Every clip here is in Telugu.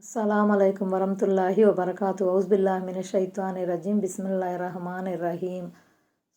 అస్సలం అయికం వరహతుల్లాహి వబర్కాతు. ఔజ్బిల్లా మిన షైతాని రజీం బిస్మిల్లా రహమాన్ రహీం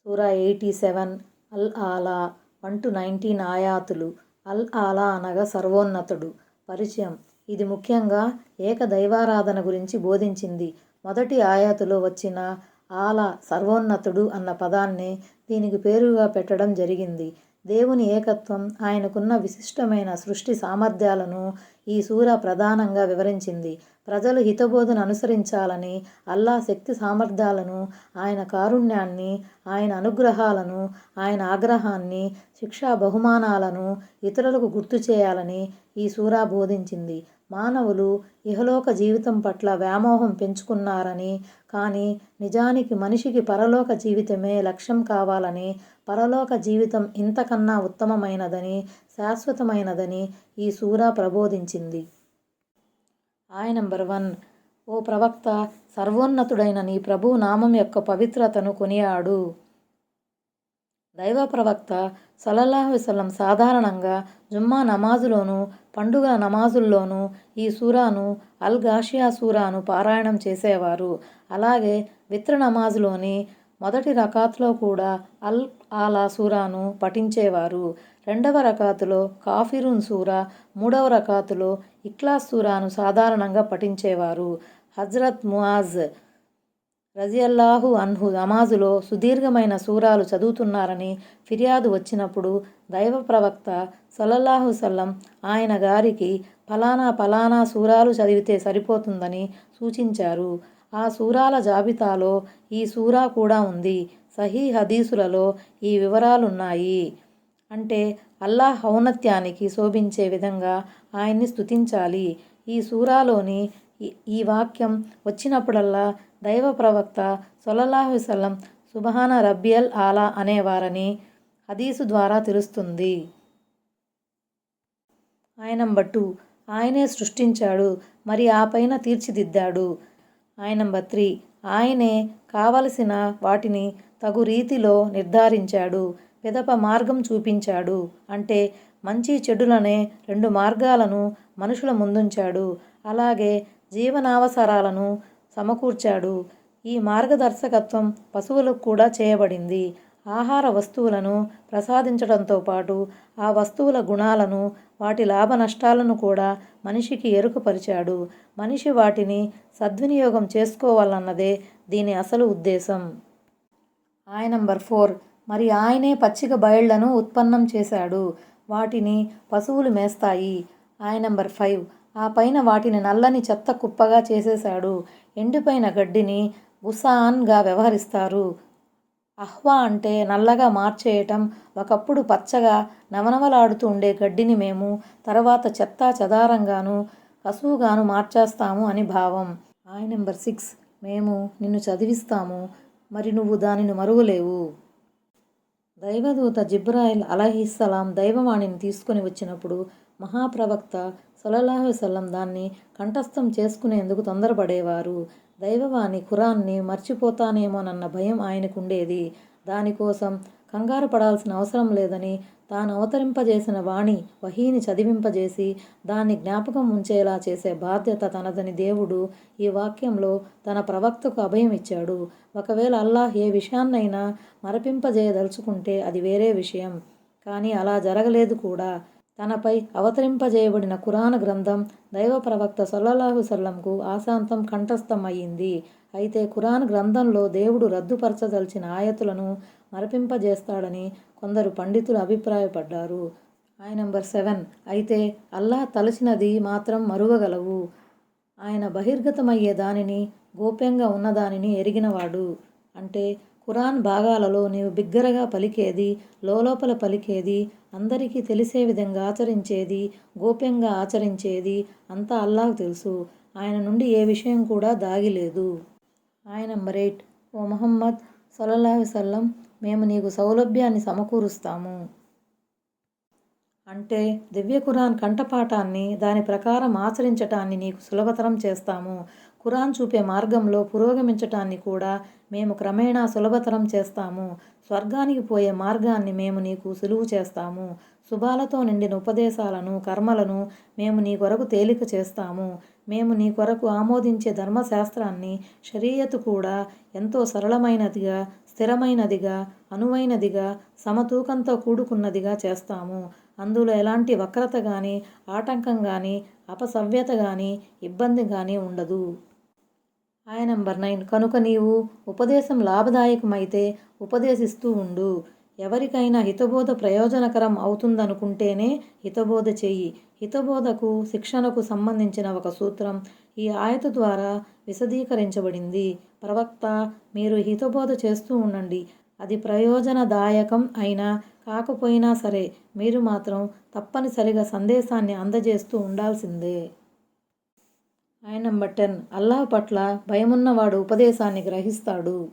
సూరా ఎయిటీ సెవెన్. అల్ ఆలా. వన్ టు నైన్టీన్ ఆయాతులు. అల్ ఆలా అనగా సర్వోన్నతుడు. పరిచయం. ఇది ముఖ్యంగా ఏక దైవారాధన గురించి బోధించింది. మొదటి ఆయాతులో వచ్చిన ఆలా సర్వోన్నతుడు అన్న పదాన్ని దీనికి పేరుగా పెట్టడం జరిగింది. దేవుని ఏకత్వం ఆయనకున్న విశిష్టమైన సృష్టి సామర్థ్యాలను ఈ సూర ప్రధానంగా వివరించింది. ప్రజలు హితబోధను అనుసరించాలని అల్లా శక్తి సామర్థ్యాలను ఆయన కారుణ్యాన్ని ఆయన అనుగ్రహాలను ఆయన ఆగ్రహాన్ని శిక్షా బహుమానాలను ఇతరులకు గుర్తు చేయాలని ఈ సూరా బోధించింది. మానవులు ఇహలోక జీవితం పట్ల వ్యామోహం పెంచుకున్నారని కానీ నిజానికి మనిషికి పరలోక జీవితమే లక్ష్యం కావాలని పరలోక జీవితం ఇంతకన్నా ఉత్తమమైనదని శాశ్వతమైనదని ఈ సూరా ప్రబోధించింది. ఆయ నంబర్ వన్ ఓ ప్రవక్త సర్వోన్నతుడైన నీ ప్రభు నామం యొక్క పవిత్రతను కొనియాడు. దైవ ప్రవక్త సలల్లాహుసలం సాధారణంగా జుమ్మా నమాజులోను పండుగల నమాజుల్లోనూ ఈ సూరాను అల్ గాషియా సూరాను పారాయణం చేసేవారు. అలాగే విత్ర నమాజులోని మొదటి రకాత్లో కూడా అల్ ఆలా సూరాను పఠించేవారు. రెండవ రకాతులో కాఫిరున్ సూరా మూడవ రకాతులో ఇక్లాస్ సూరాను సాధారణంగా పఠించేవారు. హజ్రత్ ముఆజ్ రజియల్లాహు అన్హు నమాజులో సుదీర్ఘమైన సూరాలు చదువుతున్నారని ఫిర్యాదు వచ్చినప్పుడు దైవ ప్రవక్త సల్లల్లాహు సల్లం ఆయన గారికి ఫలానా ఫలానా సూరాలు చదివితే సరిపోతుందని సూచించారు. ఆ సూరాల జాబితాలో ఈ సూరా కూడా ఉంది. సహీ హదీసులలో ఈ వివరాలున్నాయి. అంటే అల్లాహ్ ఔన్నత్యానికి శోభించే విధంగా ఆయన్ని స్తుతించాలి. ఈ సూరాలోని ఈ వాక్యం వచ్చినప్పుడల్లా దైవ ప్రవక్త సొల్లల్లాహు సుబహాన రబ్బియల్ ఆలా అనేవారని హదీసు ద్వారా తెలుస్తుంది. ఆయన బట్టు ఆయనే సృష్టించాడు మరి ఆ పైన తీర్చిదిద్దాడు. ఆయన బత్రి ఆయనే కావలసిన వాటిని తగు రీతిలో నిర్ధారించాడు పెదప మార్గం చూపించాడు అంటే మంచి చెడులనే రెండు మార్గాలను మనుషుల ముందుంచాడు అలాగే జీవనావసరాలను సమకూర్చాడు. ఈ మార్గదర్శకత్వం పశువులకు కూడా చేయబడింది. ఆహార వస్తువులను ప్రసాదించడంతో పాటు ఆ వస్తువుల గుణాలను వాటి లాభ నష్టాలను కూడా మనిషికి ఎరుకపరిచాడు. మనిషి వాటిని సద్వినియోగం చేసుకోవాలన్నదే దీని అసలు ఉద్దేశం. ఆయన నంబర్ ఫోర్. మరి ఆయనే పచ్చిక బయళ్ళను ఉత్పన్నం చేశాడు. వాటిని పశువులు మేస్తాయి. ఆయన నంబర్ ఫైవ్. ఆ పైన వాటిని నల్లని చెత్త కుప్పగా చేసేశాడు. ఎండిపోయిన గడ్డిని బుసాన్గా వ్యవహరిస్తారు. అహ్వా అంటే నల్లగా మార్చేయటం ఒకప్పుడు పచ్చగా నవనవలాడుతూ ఉండే గడ్డిని మేము తర్వాత చెత్తా చెదారంగాను కసువుగాను మార్చేస్తాము అని భావం. ఆయన నెంబర్ సిక్స్ మేము నిన్ను చదివిస్తాము మరి నువ్వు దానిని మరువలేవు. దైవదూత జిబ్రాయిల్ అలహిస్సలాం దైవవాణిని తీసుకొని వచ్చినప్పుడు మహాప్రవక్త సలల్లాహు దాన్ని కంఠస్థం చేసుకునేందుకు తొందరపడేవారు. దైవవాణి ఖురాన్ని మర్చిపోతానేమోనన్న భయం ఆయనకుండేది. దానికోసం కంగారు పడాల్సిన అవసరం లేదని తాను అవతరింపజేసిన వాణి వహీని చదివింపజేసి దాన్ని జ్ఞాపకం ఉంచేలా చేసే బాధ్యత తనదని దేవుడు ఈ వాక్యంలో తన ప్రవక్తకు అభయం ఇచ్చాడు. ఒకవేళ అల్లాహ్ ఏ విషయాన్నైనా మరపింపజేయదలుచుకుంటే అది వేరే విషయం. కానీ అలా జరగలేదు కూడా. తనపై అవతరింపజేయబడిన కురాన్ గ్రంథం దైవ ప్రవక్త సల్లల్లాహు సల్లంకు ఆశాంతం కంఠస్థం అయ్యింది అయితే కురాన్ గ్రంథంలో దేవుడు రద్దుపరచదలిచిన ఆయతులను మరపింపజేస్తాడని కొందరు పండితులు అభిప్రాయపడ్డారు. ఆయన నెంబర్ సెవెన్. అయితే అల్లా తలచినది మాత్రం మరువగలవు ఆయన బహిర్గతమయ్యే దానిని గోప్యంగా ఉన్నదానిని ఎరిగినవాడు. అంటే ఖురాన్ భాగాలలో నీవు బిగ్గరగా పలికేది లోపల పలికేది అందరికీ తెలిసే విధంగా ఆచరించేది గోప్యంగా ఆచరించేది అంతా అల్లాహ్ తెలుసు. ఆయన నుండి ఏ విషయం కూడా దాగిలేదు. ఆయన నెంబర్ ఎయిట్ ఓ మొహమ్మద్ సల్లల్లాహు సల్లం మేము నీకు సౌలభ్యాన్ని సమకూరుస్తాము. అంటే దివ్య ఖురాన్ కంఠపాఠాన్ని దాని ప్రకారం ఆచరించటాన్ని నీకు సులభతరం చేస్తాము. ఖురాన్ చూపే మార్గంలో పురోగమించటాన్ని కూడా మేము క్రమేణా సులభతరం చేస్తాము. స్వర్గానికి పోయే మార్గాన్ని మేము నీకు సులువు చేస్తాము. శుభాలతో నిండిన ఉపదేశాలను కర్మలను మేము నీ కొరకు తేలిక చేస్తాము. మేము నీ కొరకు ఆమోదించే ధర్మశాస్త్రాన్ని షరియతు కూడా ఎంతో సరళమైనదిగా స్థిరమైనదిగా అనువైనదిగా సమతూకంతో కూడుకున్నదిగా చేస్తాము. అందులో ఎలాంటి వక్రత కానీ ఆటంకం కానీ అపసవ్యత కానీ ఇబ్బంది కానీ ఉండదు. ఆయన నంబర్ నైన్. కనుక నీవు ఉపదేశం లాభదాయకమైతే ఉపదేశిస్తూ ఉండు. ఎవరికైనా హితబోధ ప్రయోజనకరం అవుతుందనుకుంటేనే హితబోధ చెయ్యి. హితబోధకు శిక్షణకు సంబంధించిన ఒక సూత్రం ఈ ఆయత ద్వారా విశదీకరించబడింది. ప్రవక్త మీరు హితబోధ చేస్తూ ఉండండి. అది ప్రయోజనదాయకం అయినా కాకపోయినా సరే మీరు మాత్రం తప్పనిసరిగా సందేశాన్ని అందజేస్తూ ఉండాల్సిందే. ఆయన నంబర్ టెన్ అల్లాహ్ పట్ల భయమున్నవాడు ఉపదేశాన్ని గ్రహిస్తాడు.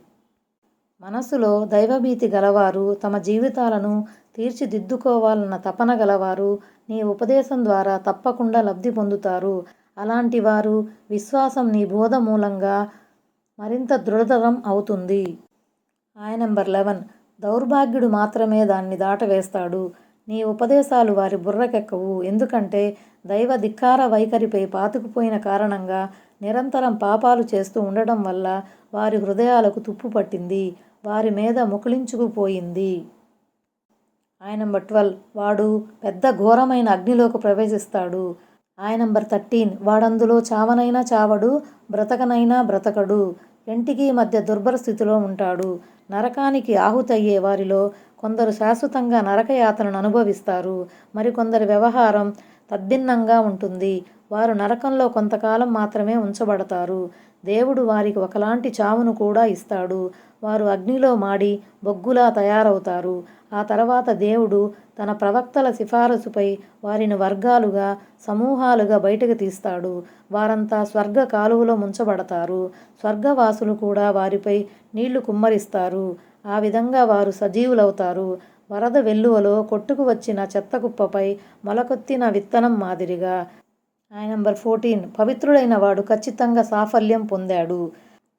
మనసులో దైవభీతి గలవారు తమ జీవితాలను తీర్చిదిద్దుకోవాలన్న తపన గలవారు నీ ఉపదేశం ద్వారా తప్పకుండా లబ్ధి పొందుతారు. అలాంటి వారు విశ్వాసం నీ బోధ మూలంగా మరింత దృఢతరం అవుతుంది. ఆయన నెంబర్ లెవెన్. దౌర్భాగ్యుడు మాత్రమే దాన్ని దాటవేస్తాడు. నీ ఉపదేశాలు వారి బుర్రకెక్కవు. ఎందుకంటే దైవ ధిక్కార వైఖరిపై పాతుకుపోయిన కారణంగా నిరంతరం పాపాలు చేస్తూ ఉండడం వల్ల వారి హృదయాలకు తుప్పు పట్టింది. వారి మీద ముకుళించుకుపోయింది ఆయన నంబర్ ట్వెల్వ్. వాడు పెద్ద ఘోరమైన అగ్నిలోకి ప్రవేశిస్తాడు. ఆయన నంబర్ థర్టీన్. వాడందులో చావనైనా చావడు బ్రతకనైనా బ్రతకడు. రెంటికి మధ్య దుర్భర స్థితిలో ఉంటాడు. నరకానికి ఆహుతయ్యే వారిలో కొందరు శాశ్వతంగా నరకయాతలను అనుభవిస్తారు. మరికొందరి వ్యవహారం తద్భిన్నంగా ఉంటుంది. వారు నరకంలో కొంతకాలం మాత్రమే ఉంచబడతారు. దేవుడు వారికి ఒకలాంటి చావును కూడా ఇస్తాడు. వారు అగ్నిలో మాడి బొగ్గులా తయారవుతారు. ఆ తర్వాత దేవుడు తన ప్రవక్తల సిఫారసుపై వారిని వర్గాలుగా సమూహాలుగా బయటకు తీస్తాడు. వారంతా స్వర్గ కాలువలో ముంచబడతారు. స్వర్గవాసులు కూడా వారిపై నీళ్ళు కుమ్మరిస్తారు. ఆ విధంగా వారు సజీవులవుతారు. వరద వెల్లువలో కొట్టుకు వచ్చిన చెత్తకుప్పపై మొలకొత్తిన విత్తనం మాదిరిగా. ఆయన నంబర్ ఫోర్టీన్. పవిత్రుడైన వాడు ఖచ్చితంగా సాఫల్యం పొందాడు.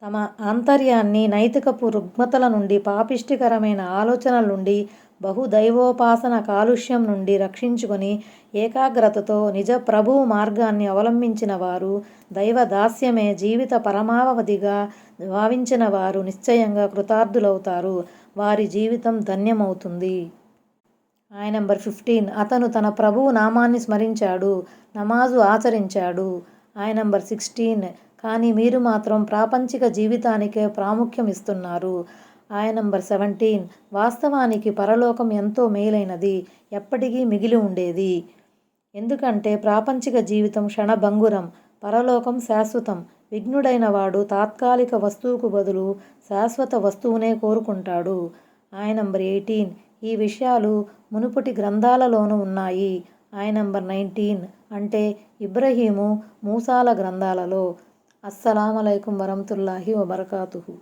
తమ ఆంతర్యాన్ని నైతికపు రుగ్మతల నుండి పాపిష్టికరమైన ఆలోచనల నుండి బహుదైవోపాసన కాలుష్యం నుండి రక్షించుకొని ఏకాగ్రతతో నిజ ప్రభువు మార్గాన్ని అవలంబించిన వారు దైవ దాస్యమే జీవిత పరమావధిగా భావించిన వారు నిశ్చయంగా కృతార్థులవుతారు. వారి జీవితం ధన్యమవుతుంది. ఆయన నంబర్ ఫిఫ్టీన్. అతను తన ప్రభువు నామాన్ని స్మరించాడు నమాజు ఆచరించాడు. ఆయన నంబర్ సిక్స్టీన్. కానీ మీరు మాత్రం ప్రాపంచిక జీవితానికే ప్రాముఖ్యం ఇస్తున్నారు. ఆయ నంబర్ సెవెంటీన్. వాస్తవానికి పరలోకం ఎంతో మేలైనది ఎప్పటికీ మిగిలి ఉండేది. ఎందుకంటే ప్రాపంచిక జీవితం క్షణభంగురం పరలోకం శాశ్వతం. విఘ్నుడైన వాడు తాత్కాలిక వస్తువుకు బదులు శాశ్వత వస్తువునే కోరుకుంటాడు. ఆయన నంబర్ ఎయిటీన్. ఈ విషయాలు మునుపటి గ్రంథాలలోనూ ఉన్నాయి. ఆయన నంబర్ నైన్టీన్. అంటే ఇబ్రహీము మూసాల గ్రంథాలలో. அஸ்ஸலாம் அலைக்கும் வரமத்துல்லாஹி வபர்காத்துஹூ.